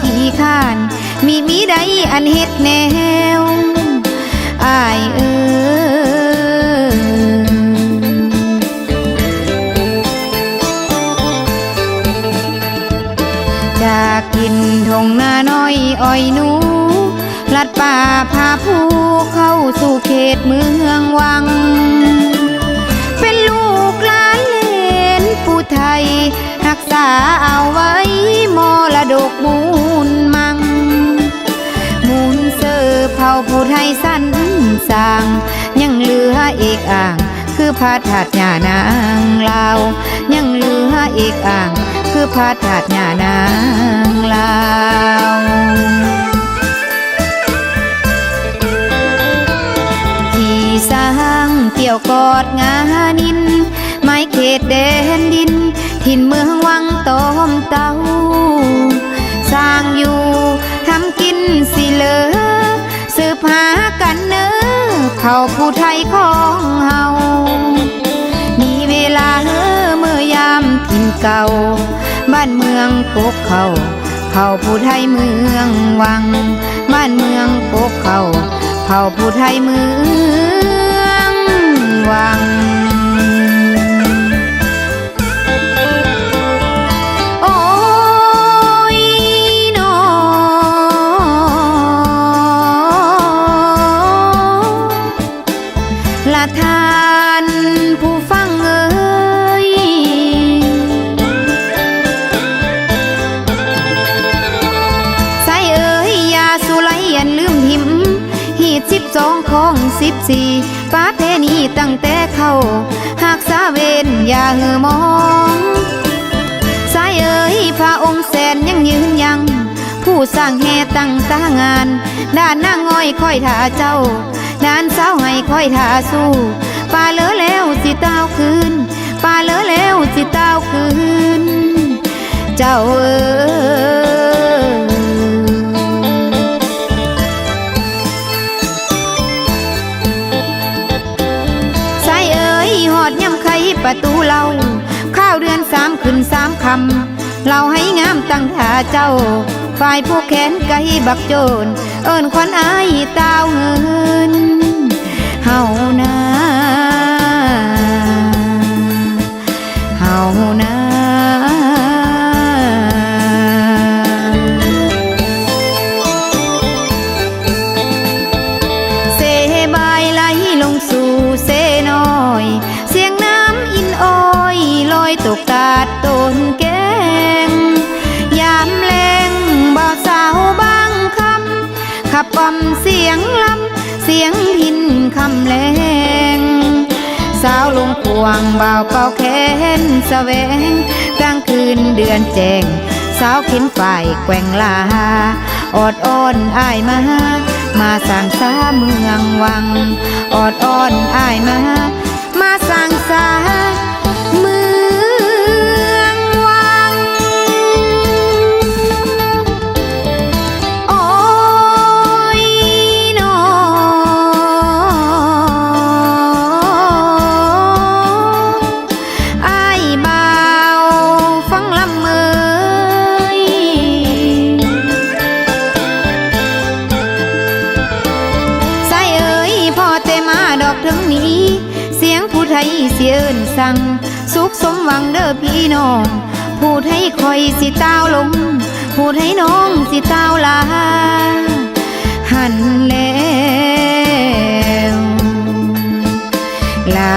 ขี้ข้าน มีมีใดอันเฮ็ดแนวอายเอ้ยจากกินทงนาน้อยอ้อยหนูลัดป่าพาผู้เข้าสู่เขตเมืองวัง เป็นลูกหลานเลนผู้ไทยรักษาเอาไว้ ดกมูลมัง มูลเสือเผาผู้ไทยสั้นสาง ยังเหลือเอกอ่าง คือพระธาตุญานางลาว ยังเหลือเอกอ่าง คือพระธาตุญานางลาวที่สร้างเกี่ยวกอดงานิน ไม้เขตแดนดิน ถิ่นเมืองวังตอมเตา สร้างอยู่ทำกินสิเลอสืบหากันเนอเผาผู้ไทยของเฮามีเวลาเออเมื่อยามถิ่นเก่า บ้านเมืองกกเขาเผาผู้ไทยเมืองวัง บ้านเมืองกกเขาเผาผู้ไทยเมืองวัง สองของสิบสี่ป้าเพนีตั้งแต่เข้าหากสาเวนอย่าหือมองสายเอ๋ยพระองค์แสนยังยืนยัง ผู้สร้างแห่ตั้งตางาน ด้านนางอ้อยคอยท่าเจ้าด้านสาให้คอยท่าสู้ป่าเลอแล้วสิเต้าคืนป่าเลอแล้วสิเต้าคืน เจ้าเอ๋ยำเราให้งามตั้งท่าเจ้า ฝ่ายผู้แขนไกบักโจน เอิ้นควันอายตาวเงินเฮานา ยงลำเสียงพินคำแรงสาวลงพวงเบาเป่าแขนแสวงกลางคืนเดือนแจงสาวเข็นฝ่ายแกว่งลาออดอ้อนอายมา มาสร้างสาเมืองวัง ออดอ้อนอายมา มาสร้างสา ง สุขสมหวังเด้อพี่น้อง พูดให้คอยสิเต้าลง พูดให้น้องสิเต้าลา หันแล้วลา